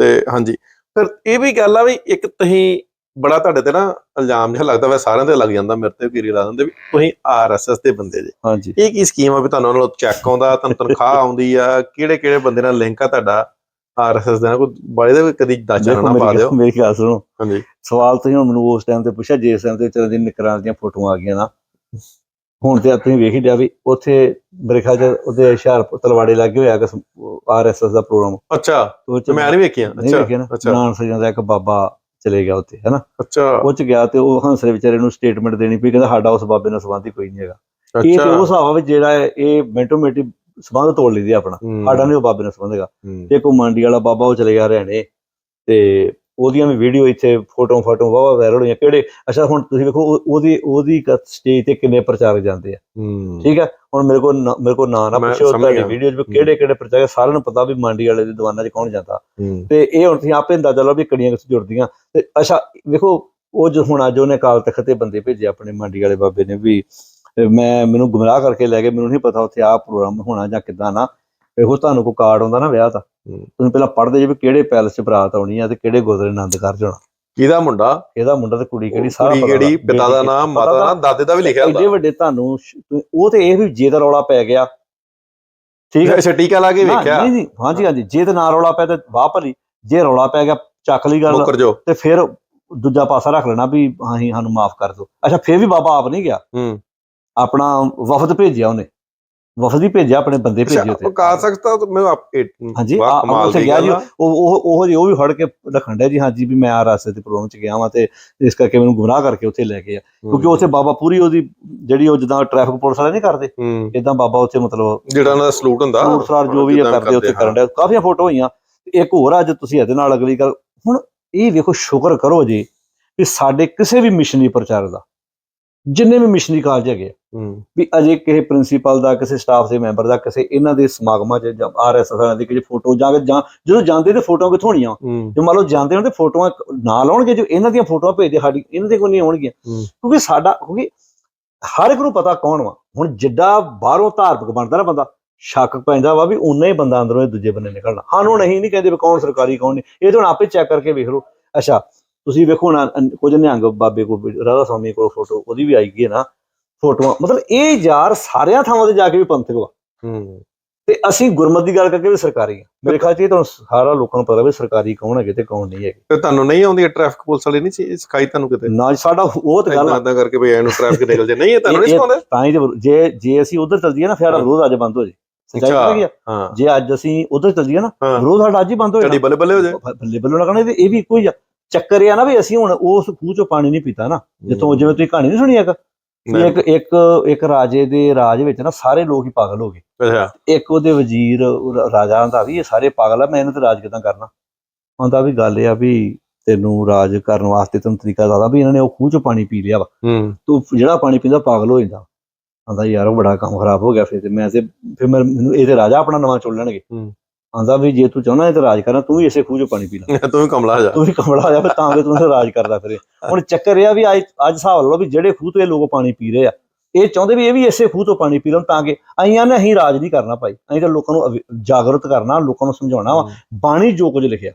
ਤੇ ਹਾਂਜੀ। ਫਿਰ ਇਹ ਵੀ ਗੱਲ ਆ ਵੀ ਇੱਕ ਤੁਸੀਂ ਬੜਾ ਤੁਹਾਡੇ ਤੇ ਨਾ ਇਲਜ਼ਾਮ ਜਿਹਾ ਲੱਗਦਾ ਵਾ ਸਾਰਿਆਂ ਤੇ ਲੱਗ ਜਾਂਦਾ ਮੇਰੇ ਤੇ ਵੀ ਲਾ ਦਿੰਦੇ ਵੀ ਤੁਸੀਂ ਆਰਐਸਐਸ ਦੇ ਬੰਦੇ ਜੇ। ਹਾਂਜੀ। ਇਹ ਕੀ ਸਕੀਮ ਆ ਵੀ ਤੁਹਾਨੂੰ ਉਹਨਾਂ ਨੂੰ ਚੈੱਕ ਆਉਂਦਾ ਤੁਹਾਨੂੰ ਤਨਖਾਹ ਆਉਂਦੀ ਆ ਕਿਹੜੇ ਕਿਹੜੇ ਬੰਦੇ ਨਾਲ ਲਿੰਕ ਆ ਤੁਹਾਡਾ ਆਰਐਸਐਸ ਦਾ ਕੋਈ ਬਾਰੇ ਦੇ ਕਦੀ ਦੇਖੋ ਨਾ ਪਾ ਦਿਓ। ਮੇਰੀ ਗੱਲ ਸੁਣੋ। ਹਾਂਜੀ। ਸਵਾਲ ਤੁਸੀਂ ਮੈਨੂੰ ਉਸ ਟਾਈਮ ਤੇ ਪੁੱਛਿਆ ਜਿਸ ਟਾਈਮ ਤੇ ਦੀ ਨਿਕਰਾਂ ਦੀਆਂ ਫੋਟੋਆਂ ਆ ਗਈਆਂ ਨਾ ਹੁਣ ਤੇ ਤੁਸੀਂ ਵੇਖ ਲਿਆ ਵੀ ਉੱਥੇ ਮੇਰੇ ਖਿਆਲ ਚ ਉਹਦੇ ਹੁਸ਼ਿਆਰਪੁਰ ਤਲਵਾੜੇ ਲੱਗੇ ਹੋਇਆ ਕਿ ਆਰਐਸਐਸ ਦਾ ਪ੍ਰੋਗਰਾਮ ਅੱਛਾ ਮੈਂ ਨਹੀਂ ਵੇਖਿਆ। ਅੱਛਾ ਅੱਛਾ। ਨਾਨ ਸਜਾਂ ਦਾ ਇੱਕ ਬਾਬਾ ਚਲੇ ਗਿਆ ਉੱਥੇ ਹੈਨਾ? ਅੱਛਾ। ਉਹ ਚ ਗਿਆ ਤੇ ਉਹ ਹੰਸਰੇ ਵਿਚਾਰੇ ਨੂੰ ਸਟੇਟਮੈਂਟ ਦੇਣੀ ਪਈ ਕਹਿੰਦਾ ਸਾਡਾ ਉਸ ਬਾਬੇ ਨਾਲ ਸੰਬੰਧ ਹੀ ਕੋਈ ਨਹੀਂ ਹੈਗਾ। ਇਹ ਤੇ ਉਹ ਹਿਸਾਬ ਵੀ ਜਿਹੜਾ ਇਹ ਮਿੰਟੋ ਮਿੰਟੀ ਸੰਬੰਧ ਤੋੜ ਲਈਦੀ ਆਪਣਾ। ਸਾਡਾ ਨਹੀਂ ਉਹ ਬਾਬੇ ਨਾਲ ਸੰਬੰਧ ਹੈਗਾ। ਤੇ ਕੋ ਮੰਡੀ ਵਾਲਾ ਬਾਬਾ ਉਹ ਚਲੇ ਗਿਆ ਹਰਿਆਣੇ ਤੇ ਉਹਦੀਆਂ ਵੀ ਵੀਡੀਓ ਇੱਥੇ ਫੋਟੋ ਫੋਟੋ ਵਾਵਾ ਵਾਇਰਲ ਹੋਈਆਂ। ਕਿਹੜੇ? ਅੱਛਾ ਹੁਣ ਤੁਸੀਂ ਵੇਖੋ ਉਹ- ਉਹਦੀ ਉਹਦੀ ਸਟੇਜ ਤੇ ਕਿੰਨੇ ਪ੍ਰਚਾਰਕ ਜਾਂਦੇ ਆ। ਠੀਕ ਹੈ ਹੁਣ ਮੇਰੇ ਕੋਲ ਮੇਰੇ ਕੋਲ ਨਾਂ ਨਾ ਪੁੱਛੋ ਤੁਹਾਡੀ। ਵੀਡੀਓ 'ਚ ਕਿਹੜੇ ਕਿਹੜੇ ਪ੍ਰਚਾਰਕ ਸਾਰਿਆਂ ਨੂੰ ਪਤਾ ਵੀ ਮੰਡੀ ਵਾਲੇ ਦੀ ਦੁਕਾਨਾਂ 'ਚ ਕੌਣ ਜਾਂਦਾ। ਤੇ ਇਹ ਹੁਣ ਤੁਸੀਂ ਆਪੇ ਅੰਦਾਜ਼ਾ ਲਾਓ ਵੀ ਕਿਹੜੀਆਂ ਕਿਸ ਜੁੜਦੀਆਂ। ਤੇ ਅੱਛਾ ਵੇਖੋ ਉਹ ਜੋ ਹੁਣ ਅੱਜ ਉਹਨੇ ਕਾਲ ਤਖਤ ਤੇ ਬੰਦੇ ਭੇਜੇ ਆਪਣੇ ਮੰਡੀ ਵਾਲੇ ਬਾਬੇ ਨੇ ਵੀ ਮੈਂ ਮੈਨੂੰ ਗੁੰਮਰਾਹ ਕਰਕੇ ਲੈ ਗਏ ਮੈਨੂੰ ਨਹੀਂ ਪਤਾ ਉੱਥੇ ਆਹ ਪ੍ਰੋਗਰਾਮ ਹੋਣਾ ਜਾਂ ਕਿੱਦਾਂ ਨਾ। ਵੇਖੋ ਤੁਹਾਨੂੰ ਕੋਈ ਕਾਰਡ ਆਉਂਦਾ ਨਾ ਵਿਆਹ ਦਾ। ਤੁਸੀਂ ਪਹਿਲਾਂ ਪੜ੍ਹਦੇ ਜੇ ਵੀ ਕਿਹੜੇ ਪੈਲਸ 'ਚ ਬਰਾਤ ਆਉਣੀ ਆ ਤੇ ਕਿਹੜੇ ਗੁਰਦੁਆਰੇ ਆਨੰਦ ਕਾਰਜ ਹੋਣਾ ਕਿਹਦਾ ਮੁੰਡਾ? ਇਹਦਾ ਮੁੰਡਾ ਤੇ ਕੁੜੀ ਕਿਹੜੀ ਸਾਰਾ ਕੁੜੀ ਪਤਾ ਕਿਹੜੀ? ਲੱਗ- ਪਿਤਾ ਦਾ ਨਾਮ ਮਾਤਾ ਦਾ ਨਾਮ ਦਾਦੇ ਦਾ ਵੀ ਲਿਖਿਆ ਐਡੇ ਹੁੰਦਾ ਵੱਡੇ ਤੁਹਾਨੂੰ ਸ਼- ਉਹ ਤੇ ਇਹ ਵੀ ਜੇ ਦਾ ਰੌਲਾ ਪੈ ਗਿਆ। ਠੀਕ ਹੈ? ਅੱਛਾ ਟੀਕਾ ਲਾ ਕੇ ਨਾ, ਵੇਖਿਆ। ਨਹੀਂ ਨਹੀਂ ਹਾਂਜੀ ਹਾਂਜੀ ਜੇ ਤੇ ਨਾ ਰੌਲਾ ਪਿਆ ਤੇ ਵਾਹ ਭਲੀ। ਜੇ ਰੌਲਾ ਪੈ ਗਿਆ ਚੱਕ ਲਈ ਗੱਲ ਮੁੱਕਰ ਜੋ ਤੇ ਫਿਰ ਦੂਜਾ ਪਾਸਾ ਰੱਖ ਲੈਣਾ ਵੀ ਹਾਂ ਹੀ ਸਾਨੂੰ ਮਾਫ ਕਰ ਦਿਓ। ਅੱਛਾ ਫਿਰ ਵੀ ਬਾਬਾ ਆਪ ਨਹੀਂ ਗਿਆ? ਹੂੰ। ਆਪਣਾ ਵਫਦ ਭੇਜਿਆ ਉਹਨੇ? ਵਫਦ ਹੀ ਭੇਜਿਆ ਆਪਣੇ ਬੰਦੇ ਭੇਜੇ ਉਹ ਕਾ ਸਕਦਾ ਤਾਂ ਮੈਂ ਆਪ ਇਹ- ਹਾਂਜੀ ਆ- ਉੱਥੇ ਗਿਆ ਜੀ। ਉਹ ਉਹ ਉਹ ਜੀ ਉਹ ਵੀ ਫੜ ਕੇ ਰੱਖਣ ਡਿਆ ਜੀ ਹਾਂਜੀ ਵੀ ਮੈਂ ਆ ਰਾਸਤੇ ਤੇ ਪ੍ਰੋਗਰਾਮ ਚ ਗਿਆ ਵਾਂ ਤੇ ਇਸ ਕਰਕੇ ਮੈਨੂੰ ਗੁੰਮਰਾਹ ਕਰਕੇ ਉੱਥੇ ਲੈ ਗਏ ਆ। ਕਿਉਂਕਿ ਉੱਥੇ ਬਾਬਾ ਪੂਰੀ ਉਹਦੀ ਜਿਹੜੀ ਉਹ ਜਿੱਦਾਂ ਟ੍ਰੈਫਿਕ ਪੁਲਿਸ ਵਾਲੇ ਨਹੀਂ ਕਰਦੇ ਇਦਾਂ ਬਾਬਾ ਉੱਥੇ ਮਤਲਬ ਜਿਹੜਾ ਉਹਨਾਂ ਦਾ ਸਲੂਟ ਹੁੰਦਾ ਫਰੂਟ ਫਰਾਰ ਜੋ ਵੀ ਜਿੱਦਾਂ ਕਰਦੇ ਉੱਥੇ ਕਰਨ ਡਿਆ। ਕਾਫੀਆਂ ਫੋਟੋ ਹੋਈਆਂ। ਤੇ ਇੱਕ ਹੋਰ ਅੱਜ ਤੁਸੀਂ ਇਹਦੇ ਨਾਲ ਅਗਲੀ ਗੱਲ ਹੁਣ ਇਹ ਵੇਖੋ ਸ਼ੁਕਰ ਕਰੋ ਜੀ ਵੀ ਸਾਡੇ ਕਿਸੇ ਵੀ ਮਿਸ਼ਨਰੀ ਪ੍ਰਚਾਰ ਦਾ ਜਿੰਨੇ ਵੀ ਮਿਸ਼ਨਰੀ ਕਾਲਜ ਹੈਗੇ ਹੂੰ। ਵੀ ਅਜੇ ਕਿਸੇ ਪ੍ਰਿੰਸੀਪਲ ਦਾ ਕਿਸੇ ਸਟਾਫ ਦੇ ਮੈਂਬਰ ਦਾ ਕਿਸੇ ਇਹਨਾਂ ਦੇ ਸਮਾਗਮਾਂ 'ਚ ਜਾਂ ਆਰਐਸਐਸ ਵਾਲਿਆਂ ਦੀ ਕਿਸੇ ਫੋਟੋ ਜਾਂ ਜਾਂ ਜਦੋਂ ਜਾਂਦੇ ਤੇ ਫੋਟੋਆਂ ਕਿੱਥੋਂ ਹੋਣੀਆਂ? ਹੂੰ। ਜੇ ਮੰਨ ਲਓ ਜਾਂਦੇ ਹੋਣ ਤੇ ਫੋਟੋਆਂ ਨਾ ਲਾਉਣਗੇ ਜੋ ਇਹਨਾਂ ਦੀਆਂ ਫੋਟੋਆਂ ਭੇਜਦੇ ਸਾਡੀ ਇਹਨਾਂ ਦੇ ਕੋਲ ਨਹੀਂ ਆਉਣਗੀਆਂ। ਹੂੰ। ਕਿਉਂਕਿ ਸਾਡਾ ਕਿਉਂਕਿ ਹਰ ਇੱਕ ਨੂੰ ਪਤਾ ਕੌਣ ਵਾ। ਹੁਣ ਜਿੱਡਾ ਬਾਹਰੋਂ ਧਾਰਮਿਕ ਬਣਦਾ ਨਾ ਬੰਦਾ ਸ਼ੱਕ ਪੈਂਦਾ ਵਾ ਵੀ ਉਨਾ ਹੀ ਬੰਦਾ ਅੰਦਰੋਂ ਇਹ ਦੂਜੇ ਬੰਨੇ ਨਿਕਲਣਾ। ਸਾਨੂੰ ਨਹੀਂ ਨਹੀਂ ਕਹਿੰਦੇ ਵੀ ਕੌਣ ਸਰਕਾਰੀ ਕੌਣ ਨਹੀਂ। ਇਹ ਤਾਂ ਆਪੇ ਚੈੱਕ ਕਰਕੇ ਵੇਖ ਲਓ। ਅੱਛਾ ਤੁਸੀਂ ਵੇਖੋ ਨਾ ਅਨ- ਕੁਝ ਨਿਹੰਗ ਬਾਬੇ ਕੋਲ ਰਾਧਾ ਸਵਾਮੀ ਕੋਲ ਫੋਟੋ ਉਹਦੀ ਵੀ ਆਈ ਗਈ ਹੈ ਨਾ ਫੋਟੋਆਂ ਮਤਲਬ ਇਹ ਯਾਰ ਸਾਰਿਆਂ ਥਾਵਾਂ ਤੇ ਜਾ ਕੇ ਵੀ ਪੰਥਕ ਵਾ। ਹੂੰ। ਤੇ ਅਸੀਂ ਗੁਰਮਤਿ ਦੀ ਗੱਲ ਕਰਕੇ ਵੀ ਸਰਕਾਰੀ ਆ। ਮੇਰੇ ਖਿਆਲ ਚ ਇਹ ਤੁਹਾਨੂੰ ਸਾਰਾ ਲੋਕਾਂ ਨੂੰ ਪਤਾ ਵੀ ਸਰਕਾਰੀ ਕੌਣ ਹੈਗੇ ਤੇ ਕੌਣ ਨਹੀਂ ਹੈਗੇ। ਤੇ ਤੁਹਾਨੂੰ ਨਹੀਂ ਆਉਂਦੀ ਟ੍ਰੈਫਿਕ ਪੁਲਿਸ ਵਾਲੇ ਨਹੀਂ ਸੀ- ਸਿਖਾਈ ਤੁਹਾਨੂੰ ਕਿਤੇ? ਨਾ ਸਾਡਾ ਉਹ ਤੇ ਗੱਲ ਆ। ਇਦਾਂ ਕਰਕੇ ਵੀ ਇਹਨੂੰ ਟ੍ਰੈਫਿਕ ਨਿਕਲ ਜੇ ਨਹੀਂ ਇਹ ਤੁਹਾਨੂੰ ਨਹੀਂ ਇਹ- ਸਿਖਾਉਂਦੇ? ਤਾਂ ਹੀ ਤੇ ਵਿਰੋ- ਜੇ ਜੇ ਅਸੀਂ ਉਧਰ ਚੱਲ ਜੀਏ ਨਾ ਫਿਰ ਵਿਰੋਧ ਅੱਜ ਬੰਦ ਹੋ ਜੇ। ਸੱਚਾਈ। ਪਤਾ ਕੀ ਆ? ਹਾਂ। ਜੇ ਅੱਜ ਅਸੀਂ ਉਧਰ ਚੱਲ ਜੀਏ ਨਾ ਹਾਂ। ਵਿਰੋਧ ਸਾਡਾ ਅੱਜ ਹੀ ਬੰਦ ਹੋ ਚੜੀ ਜਾਣਾ ਬੱਲੇ ਬੱਲੇ ਹੋ ਜੇ ਬੱਲੇ ਬੱਲੇ ਲੱਗਣਾ ਇਹ ਵੀ ਇੱਕੋ ਹੀ ਆ ਚੱਕਰ ਇਹ ਆ ਨਾ ਵੀ ਅਸੀਂ ਹੁਣ ਉਸ ਖੂਹ ਚੋਂ ਪਾਣੀ ਨਹੀਂ ਪੀਤਾ ਨਾ ਜਿੱਥੋਂ ਜਿਵੇਂ ਤੁਸੀਂ ਕਹਾਣੀ ਨਹੀਂ ਸੁਣੀ ਵੀ ਨਹੀਂ। ਇੱਕ ਇੱਕ ਇੱਕ ਰਾਜੇ ਦੇ ਰਾਜ ਵਿੱਚ ਨਾ ਸਾਰੇ ਲੋਕ ਹੀ ਪਾਗਲ ਹੋ ਗਏ। ਅੱਛਾ। ਇੱਕ ਉਹਦੇ ਵਜ਼ੀਰ ਰਾਜਾ ਦਾ ਵੀ ਇਹ ਸਾਰੇ ਪਾਗਲ ਆ ਮੈਂ ਇਹਨਾਂ ਤੇ ਰਾਜ ਕਿਦਾਂ ਕਰਨਾ? ਹੁੰਦਾ ਵੀ ਗੱਲ ਇਹ ਆ ਵੀ ਤੈਨੂੰ ਰਾਜ ਕਰਨ ਵਾਸਤੇ ਤੈਨੂੰ ਤਰੀਕਾ ਦੱਸਦਾ ਵੀ ਇਹਨਾਂ ਨੇ ਉਹ ਖੂਹ ਚੋਂ ਪਾਣੀ ਪੀ ਲਿਆ ਵਾ। ਤੂੰ ਜਿਹੜਾ ਪਾਣੀ ਪੀਂਦਾ ਪਾਗਲ ਹੋ ਜਾਂਦਾ। ਆਂਦਾ ਯਾਰ ਉਹ ਬੜਾ ਕੰਮ ਖਰਾਬ ਹੋ ਗਿਆ ਫਿਰ ਤੇ ਮੈਂ ਤੇ ਫਿਰ ਮੈਨੂੰ ਇਹ ਤੇ ਰਾਜਾ ਆਪਣਾ ਨਵਾਂ ਚੁਣ ਲੈਣਗੇ। ਆਂਦਾ ਵੀ ਜੇ ਤੂੰ ਇਹ ਤੇ ਰਾਜ ਕਰਨਾ ਤੂੰ ਵੀ ਇਸੇ ਖੂਹ ਚੋਂ ਪਾਣੀ ਪੀ ਲੈ। ਤੂੰ ਵੀ ਕਮਲਾ ਜਾ। ਤੂੰ ਵੀ ਕਮਲਾ ਜਾ ਫਿਰ ਤਾਂ ਕਿ ਤੂੰ ਰਾਜ ਕਰਦਾ ਫਿਰੇ। ਹੁਣ ਚੱਕਰ ਇਹ ਆ ਵੀ ਅੱਜ ਅੱਜ ਹਿਸਾਬ ਲਾ ਲਓ ਵੀ ਜਿਹੜੇ ਖੂਹ ਤੋਂ ਇਹ ਲੋਕ ਪਾਣੀ ਪੀ ਰਹੇ ਆ ਇਹ ਚਾਹੁੰਦੇ ਵੀ ਇਹ ਵੀ ਇਸੇ ਖੂਹ ਤੋਂ ਪਾਣੀ ਪੀ ਲੈਣ ਤਾਂ ਕਿ ਆਈਆਂ ਨੇ ਅਸੀਂ ਰਾਜ ਨਹੀਂ ਕਰਨਾ ਭਾਈ। ਅਸੀਂ ਤਾਂ ਲੋਕਾਂ ਨੂੰ ਜਾਗਰੂਕ ਕਰਨਾ ਲੋਕਾਂ ਨੂੰ ਸਮਝਾਉਣਾ ਵਾ। ਬਾਣੀ ਜੋ ਕੁਝ ਲਿਖਿਆ।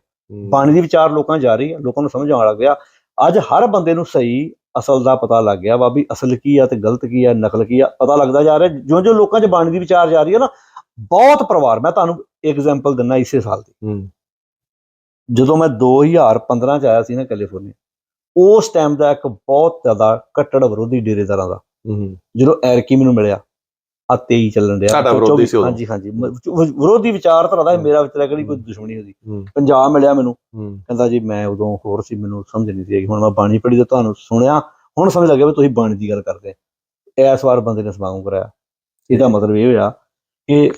ਬਾਣੀ ਦੀ ਵਿਚਾਰ ਲੋਕਾਂ ਜਾ ਰਹੀ ਹੈ ਲੋਕਾਂ ਨੂੰ ਸਮਝ ਆਉਣ ਲੱਗ ਗਿਆ। ਅੱਜ ਹਰ ਬੰਦੇ ਨੂੰ ਸਹੀ ਅਸਲ ਦਾ ਪਤਾ ਲੱਗ ਗਿਆ ਵਾ ਵੀ ਅਸਲ ਕੀ ਆ ਤੇ ਗਲਤ ਕੀ ਆ ਨਕਲ ਕੀ ਆ ਪਤਾ ਲੱਗਦਾ ਜਾ ਰਿਹਾ। ਜਿਉਂ ਜਿਉਂ ਲੋਕਾਂ 'ਚ ਬਾਣੀ ਦੀ ਵਿਚਾਰ ਜਾ ਰਹੀ ਹੈ ਨਾ ਬਹੁਤ ਪਰਿਵਾਰ ਮੈਂ ਤੁਹਾਨੂੰ ਐਗਜ਼ਾਮਪਲ ਦਿੰਦਾ ਇਸੇ ਸਾਲ ਦੀ। ਜਦੋਂ ਮੈਂ 2015 ਚ ਆਇਆ ਸੀ ਨਾ ਕੈਲੀਫੋਰਨੀਆ ਉਸ ਟਾਈਮ ਦਾ ਇੱਕ ਬਹੁਤ ਜ਼ਿਆਦਾ ਕੱਟੜ ਵਿਰੋਧੀ ਡੇਰੇਦਾਰਾਂ ਦਾ। ਜਦੋਂ ਐਰਕੀ ਮੈਨੂੰ ਮਿਲਿਆ ਆ 23 ਚੱਲਣ ਡਿਆ ਸਾਡਾ ਵਿਰੋਧੀ ਚੌਵੀ- ਸੀ ਉਦੋਂ। ਹਾਂਜੀ ਹਾਂਜੀ ਵਿਰੋਧੀ ਵਿਚਾਰਧਾਰਾ ਦਾ। ਮੇਰਾ ਵਿਚਾਰਾ ਕਿਹੜੀ ਕੋਈ ਦੁਸ਼ਮਣੀ ਉਹਦੀ। ਪੰਜਾਬ ਮਿਲਿਆ ਮੈਨੂੰ। ਕਹਿੰਦਾ ਜੀ ਮੈਂ ਉਦੋਂ ਹੋਰ ਸੀ ਮੈਨੂੰ ਸਮਝ ਨਹੀਂ ਸੀ ਹੁਣ ਮੈਂ ਬਾਣੀ ਪੜ੍ਹੀ ਤੇ ਤੁਹਾਨੂੰ ਸੁਣਿਆ ਹੁਣ ਸਮਝ ਲੱਗਿਆ ਵੀ ਤੁਸੀਂ ਬਾਣੀ ਦੀ ਗੱਲ ਕਰਦੇ। ਇਸ ਵਾਰ ਬੰਦੇ ਨੇ ਸਮਾਗਮ ਕਰਾਇਆ। ਇਹਦਾ ਮਤਲਬ ਇਹ ਹੋਇਆ ਕਿ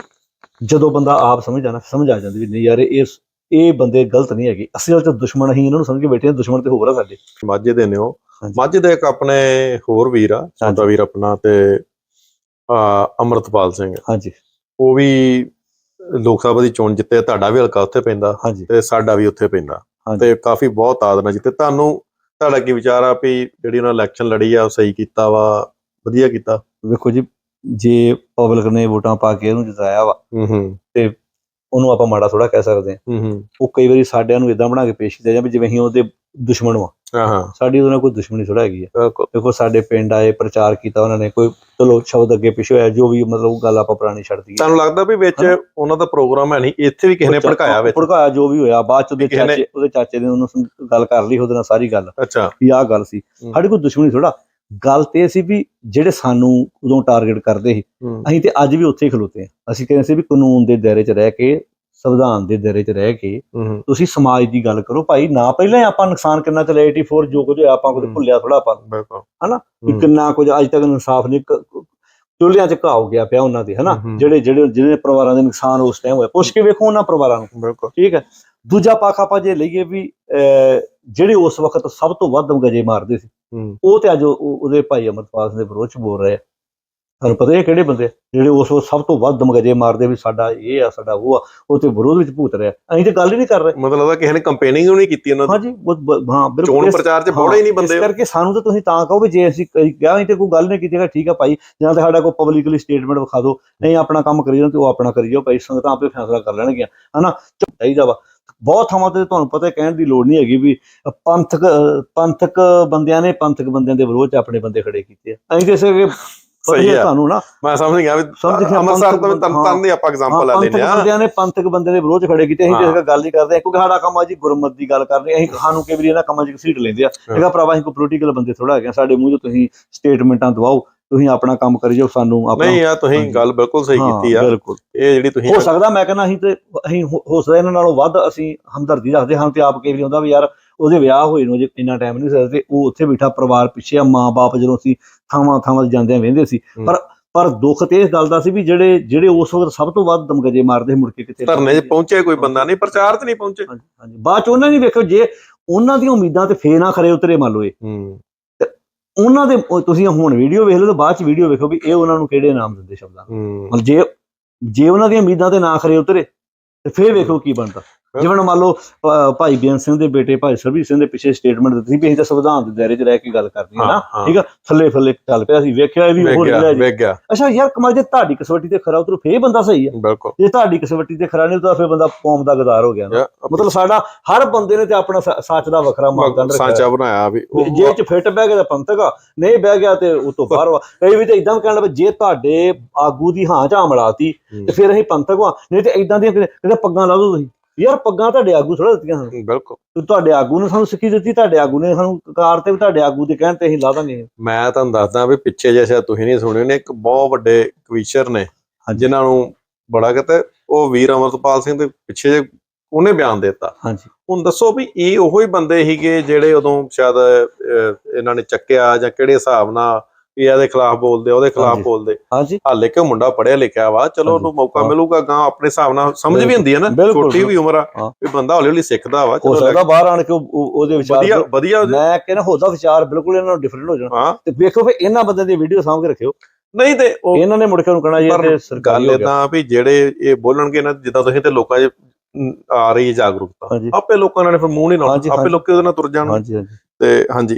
ਜਦੋਂ ਬੰਦਾ ਆਪ ਸਮਝਦਾ ਨਾ ਸਮਝ ਆ ਜਾਂਦੀ ਵੀ ਨਹੀਂ ਯਾਰ ਇਹ ਇਹ ਬੰਦੇ ਗਲਤ ਨਹੀਂ ਹੈਗੇ। ਅਸਲ ਚ ਦੁਸ਼ਮਣ ਹੀ ਇਹਨਾਂ ਨੂੰ ਸਮਝ ਕੇ ਬੈਠੇ ਆ ਦੁਸ਼ਮਣ ਤੇ ਹੋਰ ਆ ਸਾਡੇ। ਮਾਝੇ ਦੇ ਨੇ ਉਹ। ਮਾਝੇ ਦੇ ਇੱਕ ਆਪਣੇ ਹੋਰ ਵੀਰ ਆ ਛੋਟਾ ਵੀਰ ਆਪਣਾ ਤੇ ਆ ਅਮਰਤਪਾਲ ਸਿੰਘ। ਹਾਂਜੀ। ਉਹ ਵੀ ਲੋਕ ਸਭਾ ਦੀ ਚੋਣ ਜਿੱਤੇ ਤੁਹਾਡਾ ਵੀ ਹਲਕਾ ਉੱਥੇ ਪੈਂਦਾ ਤੇ ਸਾਡਾ ਵੀ ਉੱਥੇ ਪੈਂਦਾ। ਤੇ ਕਾਫੀ ਬਹੁਤ ਤਾਦ ਨਾਲ ਜਿੱਤੇ। ਤੁਹਾਨੂੰ ਤੁਹਾਡਾ ਕੀ ਵਿਚਾਰ ਆ ਵੀ ਜਿਹੜੀ ਉਹਨਾਂ ਇਲੈਕਸ਼ਨ ਲੜੀ ਆ ਉਹ ਸਹੀ ਕੀਤਾ ਵਾ ਵਧੀਆ ਕੀਤਾ? ਵੇਖੋ ਜੀ ਜੇ ਪਬਲਿਕ ਨੇ ਵੋਟਾਂ ਪਾ ਕੇ ਇਹਨੂੰ ਜਿਤਾਇਆ ਵਾ ਹੂੰ ਹੂੰ। ਉਹਨੂੰ ਆਪਾਂ ਮਾੜਾ ਥੋੜਾ ਕਹਿ ਸਕਦੇ ਹਾਂ। ਹੂੰ ਹੂੰ। ਉਹ ਕਈ ਵਾਰੀ ਸਾਡਿਆਂ ਨੂੰ ਇਦਾਂ ਬਣਾ ਕੇ ਪੇਸ਼ ਕੀਤਾ ਜਾਂਦਾ ਵੀ ਜਿਵੇਂ ਅਸੀਂ ਉਹਦੇ ਦੁਸ਼ਮਣ ਵਾਂ। ਹਾਂ ਹਾਂ। ਸਾਡੀ ਉਹਦੇ ਨਾਲ ਕੋਈ ਦੁਸ਼ਮਣੀ ਥੋੜਾ ਹੈਗੀ ਬਿਲਕੁਲ ਦੇਖੋ ਸਾਡੇ ਪਿੰਡ ਆਏ ਪ੍ਰਚਾਰ ਕੀਤਾ ਉਹਨਾਂ ਨੇ ਕੋਈ ਚਲੋ ਸ਼ਬਦ ਅੱਗੇ ਪਿੱਛੇ ਹੋਇਆ ਜੋ ਵੀ ਮਤਲਬ ਗੱਲ ਆਪਾਂ ਪੁਰਾਣੀ ਛੱਡ ਦਈਏ। ਤੁਹਾਨੂੰ ਲੱਗਦਾ ਵੀ ਵਿੱਚ ਹਨਾ? ਉਹਨਾਂ ਦਾ ਪ੍ਰੋਗਰਾਮ ਹੈ ਨਹੀਂ? ਇੱਥੇ ਵੀ ਕਿਸੇ ਨੇ ਭੜਕਾਇਆ ਵਿੱਚ? ਭੜਕਾਇਆ ਜੋ ਵੀ ਹੋਇਆ ਬਾਅਦ ਚ ਉਹਦੇ ਚਾਚੇ ਉਹਦੇ ਚਾਚੇ ਨੇ ਉਹਨੂੰ ਗੱਲ ਕਰ ਲਈ ਉਹਦੇ ਨਾਲ ਸਾਰੀ ਗੱਲ। ਅੱਛਾ। ਵੀ ਆਹ ਗੱਲ ਸੀ। ਸਾਡੀ ਕੋਈ ਦੁਸ਼ਮਣੀ ਥੋੜਾ ਗੱਲ ਤੇ ਇਹ ਸੀ ਵੀ ਜਿਹੜੇ ਸਾਨੂੰ ਉਦੋਂ ਟਾਰਗੇਟ ਕਰਦੇ ਸੀ ਅਸੀਂ ਤੇ ਅੱਜ ਵੀ ਉੱਥੇ ਹੀ ਖਲੋਤੇ ਹਾਂ। ਅਸੀਂ ਕਹਿੰਦੇ ਸੀ ਵੀ ਕਾਨੂੰਨ ਦੇ ਦਾਇਰੇ 'ਚ ਰਹਿ ਕੇ ਸੰਵਿਧਾਨ ਦੇ ਦਾਇਰੇ 'ਚ ਰਹਿ ਕੇ ਤੁਸੀਂ ਸਮਾਜ ਦੀ ਗੱਲ ਕਰੋ ਭਾਈ ਨਾ ਪਹਿਲਾਂ ਆਪਾਂ ਨੁਕਸਾਨ ਕਿੰਨਾ ਚਲੇ 84 ਜੋ ਕੁਝ ਹੋਇਆ ਆਪਾਂ ਕੁਝ। ਭੁੱਲਿਆ ਥੋੜਾ ਆਪਾਂ। ਹਨਾ? ਵੀ ਕਿੰਨਾ ਕੁਝ ਅੱਜ ਤੱਕ ਇਨਸਾਫ ਨਹੀਂ ਚੁੱਲ੍ਹਿਆਂ 'ਚ ਘਾਉ ਗਿਆ ਪਿਆ ਉਹਨਾਂ ਦੇ ਹਨਾ। ਜਿਹੜੇ ਜਿਹੜੇ ਜਿਹੜੇ ਪਰਿਵਾਰਾਂ ਦੇ ਨੁਕਸਾਨ ਉਸ ਟਾਈਮ ਹੋਇਆ ਪੁੱਛ ਕੇ ਵੇਖੋ ਉਹਨਾਂ ਪਰਿਵਾਰਾਂ ਨੂੰ। ਬਿਲਕੁਲ। ਠੀਕ ਹੈ? ਦੂਜਾ ਪੱਖ ਆਪਾਂ ਜੇ ਲਈਏ ਵੀ ਜਿਹੜੇ ਉਸ ਵਕਤ ਸਭ ਤੋਂ ਵੱਧ ਗਜੇ ਮਾਰਦੇ ਸੀ ਉਹ ਤੇ ਅੱਜ ਉਹ- ਉਹ- ਉਹਦੇ ਭਾਈ ਅਮਰਪਾਲ ਸਿੰਘ ਦੇ ਵਿਰੋਧ ਚ ਬੋਲ ਰਹੇ ਆ। ਤੁਹਾਨੂੰ ਪਤਾ ਇਹ ਕਿਹੜੇ ਬੰਦੇ? ਜਿਹੜੇ ਉਸ ਵਕਤ ਸਭ ਤੋਂ ਵੱਧ ਦਮਗਜੇ ਮਾਰਦੇ ਵੀ ਸਾਡਾ ਇਹ ਆ ਸਾਡਾ ਉਹ ਆ ਉਹ ਤੇ ਵਿਰੋਧ ਵਿੱਚ ਭੂਤ ਰਿਹਾ ਅਸੀਂ ਤੇ ਗੱਲ ਹੀ ਨਹੀਂ ਕਰ ਰਹੇ। ਮਤਲਬ ਉਹਦਾ ਕਿਸੇ ਨੇ ਕੰਪੇਨਿੰਗ ਨਹੀਂ ਕੀਤੀ ਉਹਨਾਂ ਦੀ। ਹਾਂਜੀ ਹਾਂ ਬਿਲਕੁਲ। ਚੋਣ ਪ੍ਰਚਾਰ 'ਚ ਬੋੜੇ ਹੀ ਨਹੀਂ ਬੰਦੇ ਇਸ ਕਰਕੇ ਸਾਨੂੰ ਤਾਂ ਤੁਸੀਂ ਤਾਂ ਕਹੋ ਵੀ ਜੇ ਅਸੀਂ ਕਹੀ- ਅਸੀਂ ਤੇ ਕੋਈ ਗੱਲ ਨਹੀਂ ਕੀਤੀ ਹੈਗਾ ਠੀਕ ਆ ਭਾਈ। ਜਾਂ ਤਾਂ ਸਾਡਾ ਕੋਈ ਪਬਲਿਕਲੀ ਸਟੇਟਮੈਂਟ ਵਿਖਾ ਦਿਓ। ਨਹੀਂ ਆਪਣਾ ਕੰਮ ਕਰੀ ਜਾਓ ਤੇ ਉਹ ਆਪਣਾ ਕਰੀ ਜਾਓ ਭਾਈ ਸੰਗਤਾਂ ਆਪੇ ਫੈਸਲਾ ਕਰ ਲੈਣਗੀਆਂ। ਹਨਾ? ਚਾਹੀਦਾ ਵਾ। ਬਹੁਤ ਥਾਵਾਂ ਤੇ ਤੁਹਾਨੂੰ ਪਤਾ ਕਹਿਣ ਦੀ ਲੋੜ ਨਹੀਂ ਹੈਗੀ ਵੀ ਪੰਥਕ ਪੰਥਕ ਬੰਦਿਆਂ ਨੇ ਪੰਥਕ ਬੰਦਿਆਂ ਦੇ ਵਿਰੋਧ ਚ ਆਪਣੇ ਬੰਦੇ ਖੜੇ ਕੀਤੇ ਆ ਅਸੀਂ ਸਹੀ ਆ। ਤੁਹਾਨੂੰ ਨਾ ਮੈਂ ਸਮਝ ਗਿਆ ਅੰਮ੍ਰਿਤਸਰ ਤੋਂ ਪੰਥਕ- ਤਰਨ ਤਾਰਨ ਦੀ ਆਪਾਂ ਐਗਜ਼ਾਮਪਲ ਲੈ ਲੈਂਦੇ ਆ ਬੰਦਿਆਂ ਨੇ ਪੰਥਕ ਬੰਦੇ ਦੇ ਵਿਰੋਧ 'ਚ ਖੜੇ ਕੀਤੇ ਅਸੀਂ ਦਾ ਗੱਲ ਹੀ ਕਰਦੇ ਕਿਉਂਕਿ ਸਾਡਾ ਕੰਮ ਆ ਜੀ ਗੁਰਮਤ ਦੀ ਗੱਲ ਕਰਨੀ ਅਸੀਂ ਸਾਨੂੰ ਕਈ ਵਾਰੀ ਇਹਨਾਂ ਕੰਮਾਂ 'ਚ ਘਸੀਟ ਲੈਂਦੇ ਆ। ਇਹਦਾ ਭਰਾਵਾ ਅਸੀਂ ਕੋਈ ਪੋਲੀਟੀਕਲ ਬੰਦੇ ਥੋੜਾ ਹੈਗੇ ਸਾਡੇ ਮੂੰਹ 'ਚ ਤੁਸੀਂ ਸਟੇਟਮੈਂਟਾਂ ਦਵਾਓ ਤੁਸੀਂ ਆਪਣਾ ਕੰਮ ਕਰੀ ਜਾਓ ਸਾਨੂੰ ਆਪਣਾ ਨਹੀਂ ਆ ਤੁਸੀਂ। ਗੱਲ ਬਿਲਕੁਲ ਸਹੀ ਕੀਤੀ ਆ। ਬਿਲਕੁਲ। ਇਹ ਜਿਹੜੀ ਤੁਸੀਂ ਹੋ ਸਕਦਾ ਮੈਂ ਕਹਿੰਦਾ ਅਸੀਂ ਤੇ ਅਸੀਂ ਹੋ ਸਕਦਾ ਇਹਨਾਂ ਨਾਲੋਂ ਵੱਧ ਅਸੀਂ ਹਮਦਰਦੀ ਰੱਖਦੇ ਹਾਂ ਤੇ ਆਪ ਕਈ ਵਾਰੀ ਹੁੰਦਾ ਵੀ ਯਾਰ ਉਹਦੇ ਵਿਆਹ ਹੋਏ ਨੂੰ ਜੇ ਇੰਨਾ ਟਾਈਮ ਨਹੀਂ ਸਕਦਾ ਤੇ ਉਹ ਉੱਥੇ ਬੈਠਾ ਪਰਿਵਾਰ ਪਿੱਛੇ ਆ ਮਾਂ-ਬਾਪ ਜਦੋਂ ਅਸੀਂ ਥਾਵਾਂ ਥਾਵਾਂ ਜਾਂਦੇ ਆ ਵੇਂਦੇ ਸੀ। ਪਰ ਪਰ ਦੁੱਖ ਤੇ ਇਸ ਗੱਲ ਦਾ ਸੀ ਵੀ ਜਿਹੜੇ ਜਿਹੜੇ ਉਸ ਵਕਤ ਸਭ ਤੋਂ ਵੱਧ ਦਮਗਜੇ ਮਾਰਦੇ ਸੀ ਮੁੜ ਕੇ ਕਿਤੇ ਧਰਨੇ 'ਚ ਪਹੁੰਚੇ ਕੋਈ ਬੰਦਾ ਨਹੀਂ ਪ੍ਰਚਾਰ 'ਚ ਨਹੀਂ ਪਹੁੰਚੇ। ਹਾਂਜੀ ਹਾਂਜੀ। ਬਾਅਦ ਚ ਉਹਨਾਂ ਨੇ ਵੇਖੋ ਜੇ ਉਹਨਾਂ ਦੀਆਂ ਉਮੀਦਾਂ ਤੇ ਫੇਰ ਨਾ ਖਰੇ ਉਤਰੇ ਮੰਨ ਲਓ ਇਹ। ਹੂੰ। ਉਹਨਾਂ ਦੇ ਉਹ ਤੁਸੀਂ ਹੁਣ ਵੀਡੀਓ ਵੇਖ ਲਓ ਤੇ ਬਾਅਦ ਚ ਵੀਡੀਓ ਵੇਖੋ ਵੀ ਇਹ ਉਹਨਾਂ ਨੂੰ ਕਿਹੜੇ ਨਾਮ ਦਿੰਦੇ ਸ਼ਬਦਾਂ ਨੂੰ। ਹੂੰ ਮਤਲਬ ਜੇ ਜੇ ਉਹਨਾਂ ਦੀਆਂ ਉਮੀਦਾਂ ਤੇ ਨਾ ਖਰੇ ਉਤਰੇ ਤੇ ਫੇਰ ਵੇਖੋ ਕੀ ਬਣਦਾ ਜਿਵੇਂ ਮੰਨ ਲਓ ਭਾਈ ਬੇਅੰਤ ਸਿੰਘ ਦੇ ਬੇਟੇ ਭਾਈ ਸਰਬੀਰ ਸਿੰਘ ਦੇ ਪਿੱਛੇ ਸਟੇਟਮੈਂਟ ਦਿੱਤੀ ਵੀ ਅਸੀਂ ਤਾਂ ਸੰਵਿਧਾਨ ਦੇ ਦਾਇਰੇ 'ਚ ਰਹਿ ਕੇ ਗੱਲ ਕਰਨੀ ਹੈ ਨਾ ਠੀਕ ਆ? ਥੱਲੇ ਥੱਲੇ ਚੱਲ ਪਿਆ ਸੀ ਵੇਖਿਆ ਇਹ ਵੀ ਹੋਰ ਗਿਆ ਜਿਹੜਾ ਜੀ ਅੱਛਾ ਯਾਰ ਕਮਾਲ ਜੇ ਤੁਹਾਡੀ ਕਸਵੱਟੀ ਤੇ ਖਰਾ ਉਤਰੂ ਫੇਰ ਬੰਦਾ ਸਹੀ ਆ। ਬਿਲਕੁਲ। ਜੇ ਤੁਹਾਡੀ ਕਸਵੱਟੀ ਤੇ ਖਰਾ ਨਹੀਂ ਤਾਂ ਫੇਰ ਬੰਦਾ ਕੌਮ ਦਾ ਗਦਾਰ ਹੋ ਗਿਆ ਨਾ। ਮਤਲਬ ਸਾਡਾ ਹਰ ਬੰਦੇ ਨੇ ਤੇ ਆਪਣਾ ਸੱਚ ਦਾ ਵੱਖਰਾ ਮਾਪਦੰਡ ਰੱਖਿਆ ਸਾਂਚਾ ਬਣਾਇਆ ਵੀ ਜੇ ਚ ਫਿੱਟ ਬਹਿ ਗਿਆ ਤਾਂ ਪੰਥਕ ਆ ਨਹੀਂ ਬਹਿ ਗਿਆ ਤੇ ਉਹ ਤੋਂ ਬਾਹਰ ਵਾ। ਕਈ ਵੀ ਤੇ ਇਦਾਂ ਕਹਿਣ ਲੱਗੇ ਜੇ ਤੁਹਾਡੇ ਆਗੂ ਦੀ ਹਾਂ ਝਾਂ ਮੜਾਤੀ ਹੂੰ, ਤੇ ਫਿਰ ਅਸੀਂ ਪੰਥਕ ਵਾ। ਨਹੀਂ ਤੇ ਇਦਾਂ ਦੀਆਂ ਕਿਤੇ ਪੱਗਾਂ ਲਾ ਦੋ ਤੁਸੀਂ। ਯਾਰ ਪੱਗਾਂ ਤੁਹਾਡੇ ਆਗੂ ਥੋੜਾ ਦਿੱਤੀਆਂ ਸਾਨੂੰ। ਬਿਲਕੁਲ। ਤੇ ਤੁਹਾਡੇ ਆਗੂ ਨੇ ਸਾਨੂੰ ਸਿੱਖੀ ਦਿੱਤੀ ਤੁਹਾਡੇ ਆਗੂ ਨੇ ਸਾਨੂੰ ਕਾਰ ਤੇ ਵੀ ਤੁਹਾਡੇ ਆਗੂ ਦੇ ਕਹਿਣ ਤੇ ਅਸੀਂ ਲਾ ਦਾਂਗੇ। ਮੈਂ ਤੁਹਾਨੂੰ ਦੱਸਦਾ ਵੀ ਪਿੱਛੇ ਜੇ ਸ਼ਾਇਦ ਤੁਸੀਂ ਨਹੀਂ ਸੁਣੇ ਨੇ ਇੱਕ ਬਹੁਤ ਵੱਡੇ ਕਵੀਸ਼ਰ ਨੇ। ਜਿਨ੍ਹਾਂ ਨੂੰ ਬੜਾ ਕਹਿੰਦੇ ਉਹ ਵੀਰ ਅਮਰਪਾਲ ਸਿੰਘ ਦੇ ਪਿੱਛੇ ਜੇ ਉਹਨੇ ਬਿਆਨ ਦਿੱਤਾ। ਹਾਂਜੀ। ਹੁਣ ਦੱਸੋ ਵੀ ਇਹ ਉਹੋ ਹੀ ਬੰਦੇ ਸੀਗੇ ਜਿਹੜੇ ਉਦੋਂ ਸ਼ਾਇਦ ਇਹਨਾਂ ਨੇ ਚੱਕਿਆ ਜਾਂ ਕਿਹੜੇ ਹਿਸਾਬ ਨਾਲ ਵੀ ਇਹਦੇ ਖਿਲਾਫ ਬੋਲਦੇ ਉਹਦੇ ਖਿਲਾਫ। ਬੋਲਦੇ। ਹਾਂਜੀ। ਹਾਲੇ ਕਿ ਮੁੰਡਾ ਪੜਿਆ ਲਿਖਿਆ ਵਾ ਚਲੋ ਉਹਨੂੰ ਮੌਕਾ। ਮਿਲੂਗਾ ਗਾਂ ਆਪਣੇ ਹਿਸਾਬ ਨਾਲ ਸਮਝ ਵੀ। ਹੁੰਦੀ ਹੈ ਨਾ ਛੋਟੀ ਵੀ ਉਮਰ ਆ। ਵੀ ਬੰਦਾ ਹੌਲੀ ਹੌਲੀ ਸਿੱਖਦਾ ਵਾ ਚਲੋ ਸਕਦਾ ਬਾਹਰ ਆਣ ਕੇ ਉਹ- ਉਹ- ਉਹਦੇ ਵਿਚਾਰ ਵਧੀਆ ਵਧੀਆ ਮੈਂ ਕਹਿੰਦਾ ਉਹਦਾ ਵਿਚਾਰ ਬਿਲਕੁਲ ਇਹਨਾਂ ਨੂੰ ਡਿਫਰੈਂਟ ਹੋ ਜਾਣਾ। ਤੇ ਵੇਖੋ ਫੇ ਇਹਨਾਂ ਬੰਦੇ ਦੀ ਵੀਡੀਓ ਸਾਂਭ ਕੇ ਰੱਖਿਓ। ਨਹੀਂ ਤੇ ਉਹ ਇਹਨਾਂ ਨੇ ਮੁੜ ਕੇ ਉਹਨੂੰ ਕਹਣਾ ਜੀ ਇਹ ਸਰਕਾਰੀ ਗੱਲ ਇਦਾਂ ਵੀ ਜਿਹੜੇ ਇਹ ਬੋਲਣਗੇ ਨਾ ਜਿੱਦਾਂ ਤੁਸੀਂ ਤੇ ਲੋਕਾਂ 'ਚ ਆ ਰਹੀ ਹੈ ਜਾਗਰੂਕਤਾ। ਆਪੇ ਲੋਕਾਂ ਨੇ ਫਿਰ ਮੂੰਹ ਨਹੀਂ ਲਾਉਣਾ ਆਪੇ। ਲੋਕੀ ਉਹਦੇ ਨਾਲ ਤੁਰ ਜਾਣ ਹਾਂਜੀ ਹਾਂਜੀ। ਤੇ ਹਾਂਜੀ।